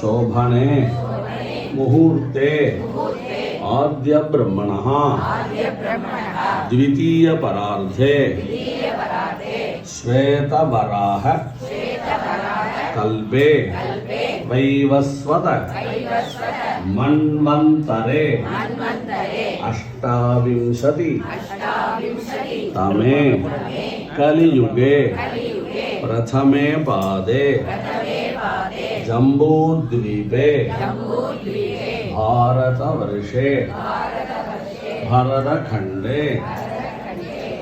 शोभने मुहूर्ते आद्य ब्रह्मणः द्वितीय परार्धे श्वेतवराह कल्पे वैवस्वत मन्वन्तरे अष्टाविंशति तमे कलियुगे प्रथमे पादे जम्बूद्वीपे। भारतवर्षे। भरतखण्डे।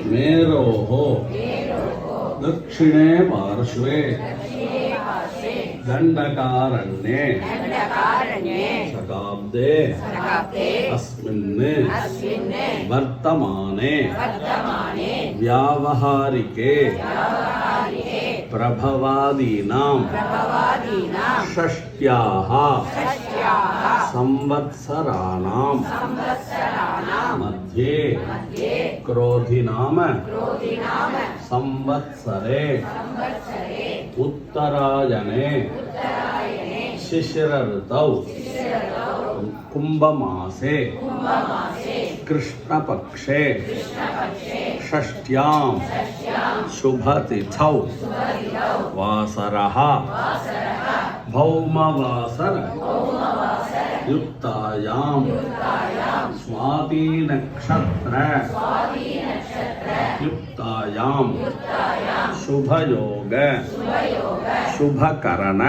मेरोः दक्षिणे पार्श्वे। दण्डकारण्ये। शताब्दे। अस्मिन् वर्तमाने। व्यावहारिके। प्रभवादीनां षष्ट्याः संवत्सराणां मध्ये क्रोधिनाम संवत्सरे उत्तरायणे शिशिरऋतौ कुम्भमासे कृष्णपक्षे षष्ट्यां शुभतिथौ। वासरः। भौमवासर। युक्तायां स्वातिनक्षत्र। शुभयोग। शुभकरण।